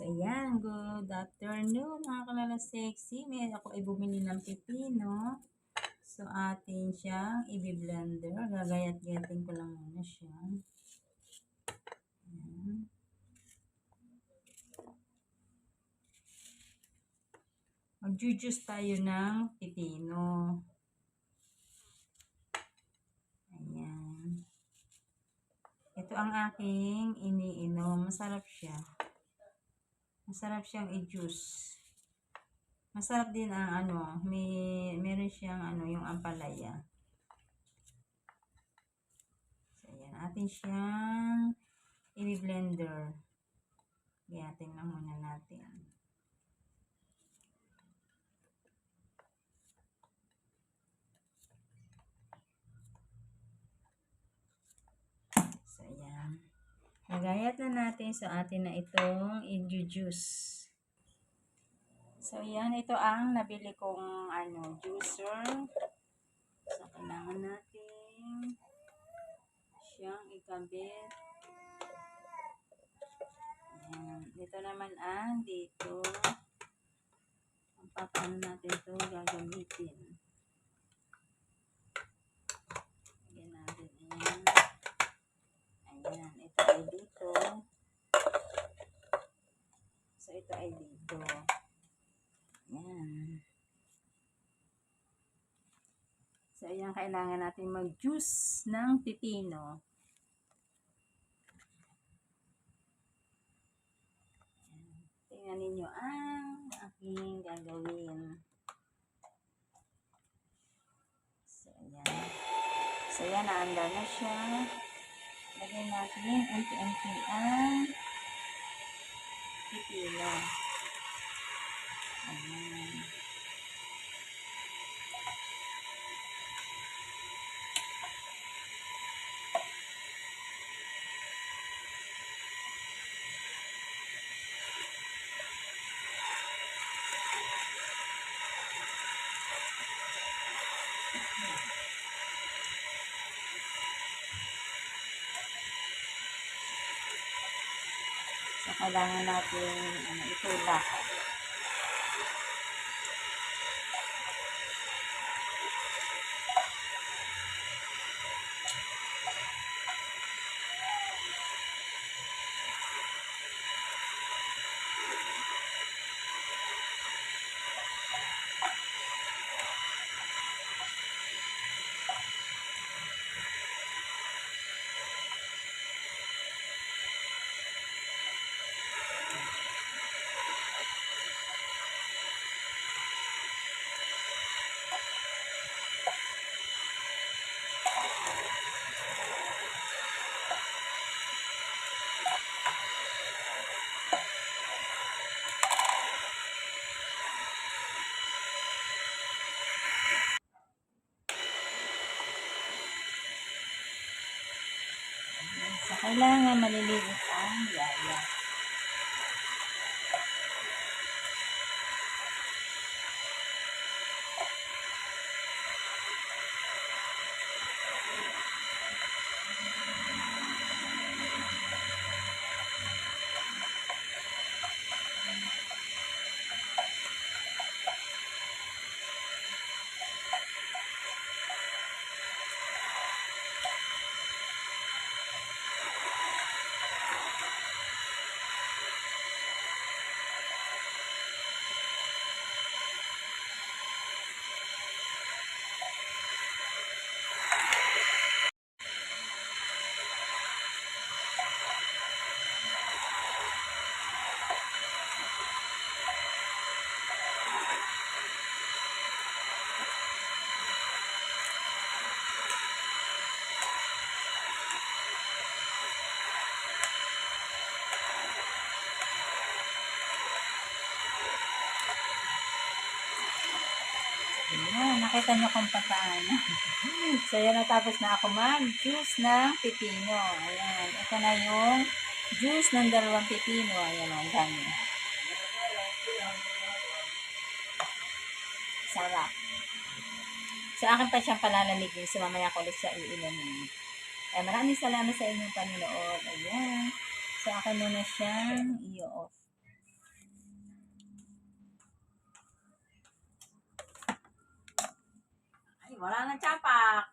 Ayan. Good afternoon, mga kalala sexy. May ako ay bumili ng pipino. So, atin siyang i-blender. Gagayat-gayatin ko lang muna siya. Ayan. Mag-juice tayo ng pipino. Ayan. Ito ang aking iniinom. Masarap siya. Masarap siyang i-juice. Masarap din ang ano, may meron siyang ano, yung ampalaya. So, ayan. Atin siyang i-blender. Gayatin lang muna natin. So, ayan. Nagayat na natin sa atin na itong i-juice. So, yan. Ito ang nabili kong ano, juicer. So, kailangan natin siyang ikabit. Ayan. Naman ang dito. Ang papaano natin ito gagamitin. Lagyan natin. Ayan. Ayan, ito ay dito. So, ito ay dito. Ayan. So, ayan, kailangan natin mag-juice ng pipino. Tingnan ninyo ang aking gagawin. So, ayan. So, ayan, naanda na siya. Lagyan natin unti-unti ang pipino. Ayan. So, kailangan natin ano, itulak. Kailangan maliliit ang yaya. Ayan, nakita niyo kung paano. so, yan natapos na ako mag-juice ng pipino. Ayan, ito na yung juice ng dalawang pipino. Ayan, ang dami. Sarap. So, akin pa siyang palalamigin. So, mamaya ko ulit siya iinumin. Ayan, maraming salamat sa inyong panonood. Ayan. So, akin muna siyang i-off. Wala nang tsapak.